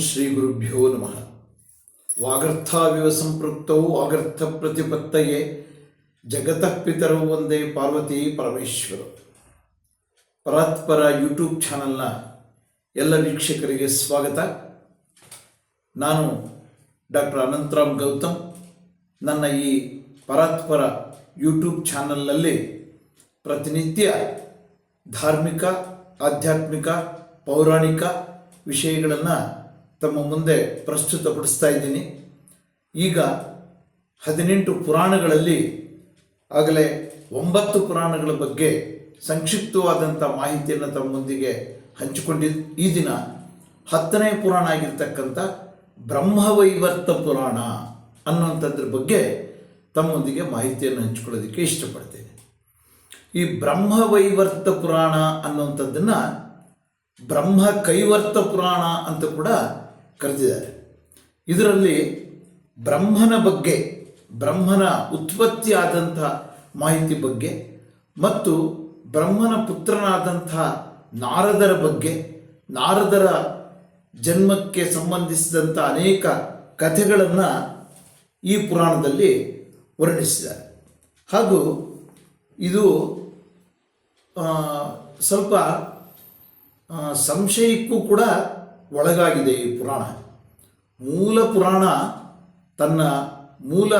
ಶ್ರೀ ಗುರುಭ್ಯೋ ನಮಃ. ವಾಗರ್ಥಾವಿವ ಸಂಪೃಕ್ತೌ ವಾಗರ್ಥ ಪ್ರತಿಪತ್ತಯೇ ಜಗತಃ ಪಿತರು ಒಂದೇ ಪಾರ್ವತಿ ಪರಮೇಶ್ವರ. ಪರಾತ್ಪರ ಯೂಟ್ಯೂಬ್ ಚಾನಲ್ನ ಎಲ್ಲ ವೀಕ್ಷಕರಿಗೆ ಸ್ವಾಗತ. ನಾನು ಡಾಕ್ಟರ್ ಅನಂತರಾಮ್ ಗೌತಮ್. ನನ್ನ ಈ ಪರಾತ್ಪರ ಯೂಟ್ಯೂಬ್ ಚಾನಲ್ನಲ್ಲಿ ಪ್ರತಿನಿತ್ಯ ಧಾರ್ಮಿಕ, ಆಧ್ಯಾತ್ಮಿಕ, ಪೌರಾಣಿಕ ವಿಷಯಗಳನ್ನು ತಮ್ಮ ಮುಂದೆ ಪ್ರಸ್ತುತಪಡಿಸ್ತಾ ಇದ್ದೀನಿ. ಈಗ ಹದಿನೆಂಟು ಪುರಾಣಗಳಲ್ಲಿ ಆಗಲೇ ಒಂಬತ್ತು ಪುರಾಣಗಳ ಬಗ್ಗೆ ಸಂಕ್ಷಿಪ್ತವಾದಂಥ ಮಾಹಿತಿಯನ್ನು ತಮ್ಮೊಂದಿಗೆ ಹಂಚಿಕೊಂಡಿದ್ದು ಈ ದಿನ ಹತ್ತನೇ ಪುರಾಣ ಆಗಿರ್ತಕ್ಕಂಥ ಬ್ರಹ್ಮವೈವರ್ತ ಪುರಾಣ ಅನ್ನುವಂಥದ್ರ ಬಗ್ಗೆ ತಮ್ಮೊಂದಿಗೆ ಮಾಹಿತಿಯನ್ನು ಹಂಚಿಕೊಳ್ಳೋದಕ್ಕೆ ಇಷ್ಟಪಡ್ತೇನೆ. ಈ ಬ್ರಹ್ಮವೈವರ್ತ ಪುರಾಣ ಅನ್ನುವಂಥದ್ದನ್ನು ಬ್ರಹ್ಮ ಕೈವರ್ತ ಪುರಾಣ ಅಂತ ಕೂಡ ಕರೆದಿದ್ದಾರೆ. ಇದರಲ್ಲಿ ಬ್ರಹ್ಮನ ಬಗ್ಗೆ, ಬ್ರಹ್ಮನ ಉತ್ಪತ್ತಿ ಮಾಹಿತಿ ಬಗ್ಗೆ ಮತ್ತು ಬ್ರಹ್ಮನ ಪುತ್ರನಾದಂಥ ನಾರದರ ಬಗ್ಗೆ, ನಾರದರ ಜನ್ಮಕ್ಕೆ ಸಂಬಂಧಿಸಿದಂಥ ಅನೇಕ ಕಥೆಗಳನ್ನು ಈ ಪುರಾಣದಲ್ಲಿ ವರ್ಣಿಸಿದ್ದಾರೆ. ಹಾಗೂ ಇದು ಸ್ವಲ್ಪ ಸಂಶಯಕ್ಕೂ ಕೂಡ ಒಳಗಾಗಿದೆ ಈ ಪುರಾಣ. ಮೂಲ ಪುರಾಣ ತನ್ನ ಮೂಲ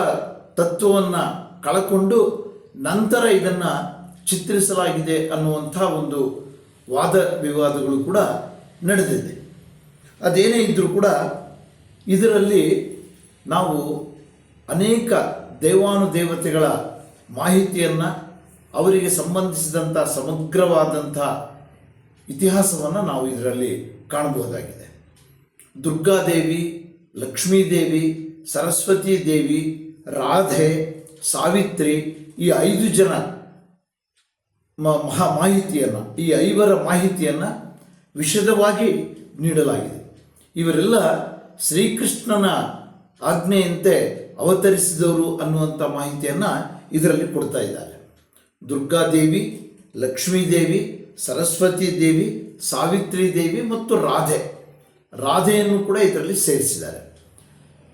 ತತ್ವವನ್ನು ಕಳಕೊಂಡು ನಂತರ ಇದನ್ನು ಚಿತ್ರಿಸಲಾಗಿದೆ ಅನ್ನುವಂಥ ಒಂದು ವಾದ ವಿವಾದಗಳು ಕೂಡ ನಡೆದಿದೆ. ಅದೇನೇ ಇದ್ದರೂ ಕೂಡ ಇದರಲ್ಲಿ ನಾವು ಅನೇಕ ದೇವಾನುದೇವತೆಗಳ ಮಾಹಿತಿಯನ್ನು, ಅವರಿಗೆ ಸಂಬಂಧಿಸಿದಂಥ ಸಮಗ್ರವಾದಂಥ ಇತಿಹಾಸವನ್ನು ನಾವು ಇದರಲ್ಲಿ ಕಾಣಬಹುದಾಗಿದೆ. ದುರ್ಗಾದೇವಿ ಲಕ್ಷ್ಮೀದೇವಿ ಸರಸ್ವತಿ ದೇವಿ, ರಾಧೆ, ಸಾವಿತ್ರಿ ಈ ಐದು ಜನ ಮಹಾ ಮಾಹಿತಿಯನ್ನು, ಈ ಐವರ ಮಾಹಿತಿಯನ್ನು ವಿಶದವಾಗಿ ನೀಡಲಾಗಿದೆ. ಇವರೆಲ್ಲ ಶ್ರೀಕೃಷ್ಣನ ಆಜ್ಞೆಯಂತೆ ಅವತರಿಸಿದವರು ಅನ್ನುವಂಥ ಮಾಹಿತಿಯನ್ನು ಇದರಲ್ಲಿ ಕೊಡ್ತಾ ಇದ್ದಾರೆ. ದುರ್ಗಾದೇವಿ ಲಕ್ಷ್ಮೀದೇವಿ ಸರಸ್ವತಿ ದೇವಿ ಸಾವಿತ್ರಿ ದೇವಿ ಮತ್ತು ರಾಧೆ. ರಾಧೆಯನ್ನು ಕೂಡ ಇದರಲ್ಲಿ ಸೇರಿಸಿದ್ದಾರೆ.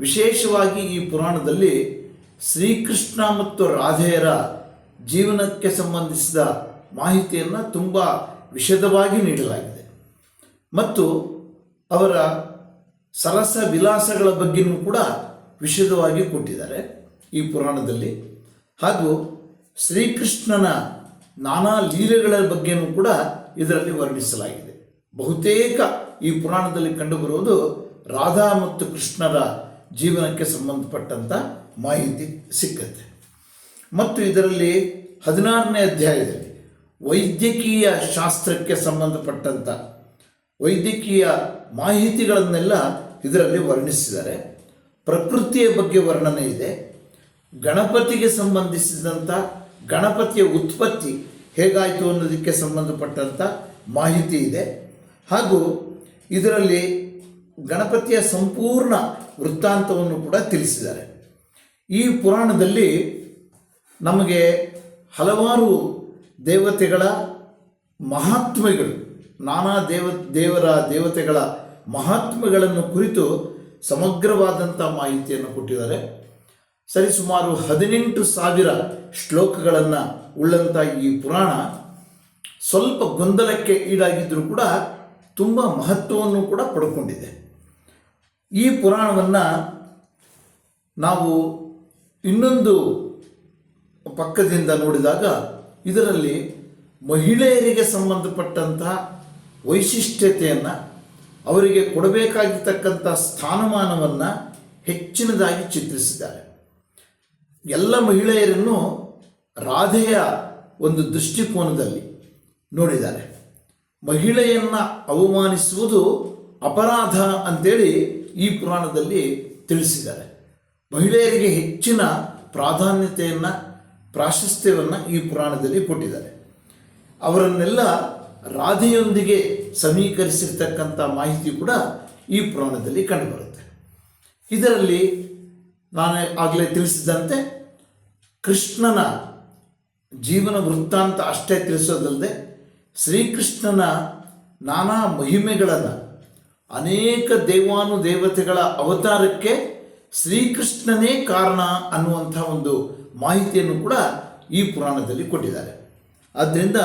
ವಿಶೇಷವಾಗಿ ಈ ಪುರಾಣದಲ್ಲಿ ಶ್ರೀಕೃಷ್ಣ ಮತ್ತು ರಾಧೆಯರ ಜೀವನಕ್ಕೆ ಸಂಬಂಧಿಸಿದ ಮಾಹಿತಿಯನ್ನು ತುಂಬ ವಿಶದವಾಗಿ ನೀಡಲಾಗಿದೆ. ಮತ್ತು ಅವರ ಸರಸ ವಿಲಾಸಗಳ ಬಗ್ಗೆಯೂ ಕೂಡ ವಿಶದವಾಗಿ ಕೊಟ್ಟಿದ್ದಾರೆ ಈ ಪುರಾಣದಲ್ಲಿ. ಹಾಗೂ ಶ್ರೀಕೃಷ್ಣನ ನಾನಾ ಲೀಲೆಗಳ ಬಗ್ಗೆಯೂ ಕೂಡ ಇದರಲ್ಲಿ ವರ್ಣಿಸಲಾಗಿದೆ. ಬಹುತೇಕ ಈ ಪುರಾಣದಲ್ಲಿ ಕಂಡುಬರುವುದು ರಾಧಾ ಮತ್ತು ಕೃಷ್ಣರ ಜೀವನಕ್ಕೆ ಸಂಬಂಧಪಟ್ಟಂಥ ಮಾಹಿತಿ ಸಿಕ್ಕತ್ತೆ ಮತ್ತು ಇದರಲ್ಲಿ ಹದಿನಾರನೇ ಅಧ್ಯಾಯದಲ್ಲಿ ವೈದ್ಯಕೀಯ ಶಾಸ್ತ್ರಕ್ಕೆ ಸಂಬಂಧಪಟ್ಟಂಥ ವೈದ್ಯಕೀಯ ಮಾಹಿತಿಗಳನ್ನೆಲ್ಲ ಇದರಲ್ಲಿ ವರ್ಣಿಸಿದ್ದಾರೆ. ಪ್ರಕೃತಿಯ ಬಗ್ಗೆ ವರ್ಣನೆ ಇದೆ. ಗಣಪತಿಗೆ ಸಂಬಂಧಿಸಿದಂಥ ಗಣಪತಿಯ ಉತ್ಪತ್ತಿ ಹೇಗಾಯಿತು ಅನ್ನೋದಕ್ಕೆ ಸಂಬಂಧಪಟ್ಟಂಥ ಮಾಹಿತಿ ಇದೆ. ಹಾಗೂ ಇದರಲ್ಲಿ ಗಣಪತಿಯ ಸಂಪೂರ್ಣ ವೃತ್ತಾಂತವನ್ನು ಕೂಡ ತಿಳಿಸಿದ್ದಾರೆ. ಈ ಪುರಾಣದಲ್ಲಿ ನಮಗೆ ಹಲವಾರು ದೇವತೆಗಳ ಮಹಾತ್ಮೆಗಳು, ನಾನಾ ದೇವ, ದೇವರ ದೇವತೆಗಳ ಮಹಾತ್ಮೆಗಳನ್ನು ಕುರಿತು ಸಮಗ್ರವಾದಂಥ ಮಾಹಿತಿಯನ್ನು ಕೊಟ್ಟಿದ್ದಾರೆ. ಸರಿಸುಮಾರು ಹದಿನೆಂಟು ಸಾವಿರ ಶ್ಲೋಕಗಳನ್ನು ಉಳ್ಳಂಥ ಈ ಪುರಾಣ ಸ್ವಲ್ಪ ಗೊಂದಲಕ್ಕೆ ಈಡಾಗಿದ್ದರೂ ಕೂಡ ತುಂಬ ಮಹತ್ವವನ್ನು ಕೂಡ ಪಡ್ಕೊಂಡಿದೆ. ಈ ಪುರಾಣವನ್ನು ನಾವು ಇನ್ನೊಂದು ಪಕ್ಕದಿಂದ ನೋಡಿದಾಗ ಇದರಲ್ಲಿ ಮಹಿಳೆಯರಿಗೆ ಸಂಬಂಧಪಟ್ಟಂತಹ ವೈಶಿಷ್ಟ್ಯತೆಯನ್ನು, ಅವರಿಗೆ ಕೊಡಬೇಕಾಗಿರ್ತಕ್ಕಂಥ ಸ್ಥಾನಮಾನವನ್ನು ಹೆಚ್ಚಿನದಾಗಿ ಚಿತ್ರಿಸಿದ್ದಾರೆ. ಎಲ್ಲ ಮಹಿಳೆಯರನ್ನು ರಾಧೆಯ ಒಂದು ದೃಷ್ಟಿಕೋನದಲ್ಲಿ ನೋಡಿದ್ದಾರೆ. ಮಹಿಳೆಯನ್ನು ಅವಮಾನಿಸುವುದು ಅಪರಾಧ ಅಂತೇಳಿ ಈ ಪುರಾಣದಲ್ಲಿ ತಿಳಿಸಿದ್ದಾರೆ. ಮಹಿಳೆಯರಿಗೆ ಹೆಚ್ಚಿನ ಪ್ರಾಧಾನ್ಯತೆಯನ್ನು, ಪ್ರಾಶಸ್ತ್ಯವನ್ನು ಈ ಪುರಾಣದಲ್ಲಿ ಕೊಟ್ಟಿದ್ದಾರೆ. ಅವರನ್ನೆಲ್ಲ ರಾಧೆಯೊಂದಿಗೆ ಸಮೀಕರಿಸಿರ್ತಕ್ಕಂಥ ಮಾಹಿತಿ ಕೂಡ ಈ ಪುರಾಣದಲ್ಲಿ ಕಂಡುಬರುತ್ತೆ ಇದರಲ್ಲಿ ನಾನು ಆಗಲೇ ತಿಳಿಸಿದಂತೆ ಕೃಷ್ಣನ ಜೀವನ ವೃತ್ತಾಂತ ಅಷ್ಟೇ ತಿಳಿಸೋದಲ್ಲದೆ ಶ್ರೀಕೃಷ್ಣನ ನಾನಾ ಮಹಿಮೆಗಳನ್ನು ಅನೇಕ ದೇವಾನು ದೇವತೆಗಳ ಅವತಾರಕ್ಕೆ ಶ್ರೀಕೃಷ್ಣನೇ ಕಾರಣ ಅನ್ನುವಂಥ ಒಂದು ಮಾಹಿತಿಯನ್ನು ಕೂಡ ಈ ಪುರಾಣದಲ್ಲಿ ಕೊಟ್ಟಿದ್ದಾರೆ. ಆದ್ದರಿಂದ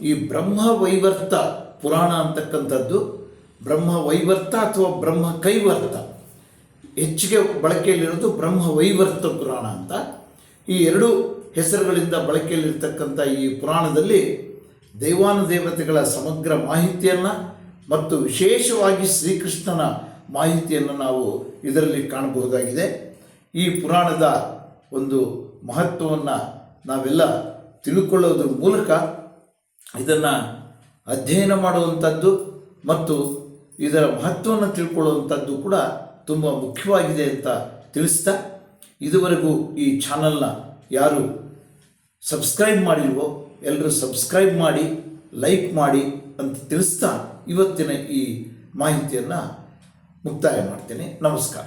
ಈ ಬ್ರಹ್ಮ ವೈವರ್ತ ಪುರಾಣ ಅಂತಕ್ಕಂಥದ್ದು ಬ್ರಹ್ಮ ವೈವರ್ತ ಅಥವಾ ಬ್ರಹ್ಮ ಕೈವರ್ತ ಹೆಚ್ಚಿಗೆ ಬಳಕೆಯಲ್ಲಿರೋದು ಬ್ರಹ್ಮ ವೈವರ್ತ ಪುರಾಣ ಅಂತ. ಈ ಎರಡು ಹೆಸರುಗಳಿಂದ ಬಳಕೆಯಲ್ಲಿರ್ತಕ್ಕಂಥ ಈ ಪುರಾಣದಲ್ಲಿ ದೇವಾನುದೇವತೆಗಳ ಸಮಗ್ರ ಮಾಹಿತಿಯನ್ನು ಮತ್ತು ವಿಶೇಷವಾಗಿ ಶ್ರೀಕೃಷ್ಣನ ಮಾಹಿತಿಯನ್ನು ನಾವು ಇದರಲ್ಲಿ ಕಾಣಬಹುದಾಗಿದೆ. ಈ ಪುರಾಣದ ಒಂದು ಮಹತ್ವವನ್ನು ನಾವೆಲ್ಲ ತಿಳ್ಕೊಳ್ಳೋದ್ರ ಮೂಲಕ ಇದನ್ನು ಅಧ್ಯಯನ ಮಾಡುವಂಥದ್ದು ಮತ್ತು ಇದರ ಮಹತ್ವವನ್ನು ತಿಳ್ಕೊಳ್ಳುವಂಥದ್ದು ಕೂಡ ತುಂಬ ಮುಖ್ಯವಾಗಿದೆ ಅಂತ ತಿಳಿಸ್ತಾ ಇದುವರೆಗೂ ಈ ಚಾನಲ್ನ ಯಾರು ಸಬ್ಸ್ಕ್ರೈಬ್ ಮಾಡಿಲ್ವೋ ಎಲ್ಲರೂ ಸಬ್ಸ್ಕ್ರೈಬ್ ಮಾಡಿ, ಲೈಕ್ ಮಾಡಿ ಅಂತ ತಿಳಿಸ್ತಾ ಇವತ್ತಿನ ಈ ಮಾಹಿತಿಯನ್ನು ಮುಕ್ತಾಯ ಮಾಡ್ತೇನೆ. ನಮಸ್ಕಾರ.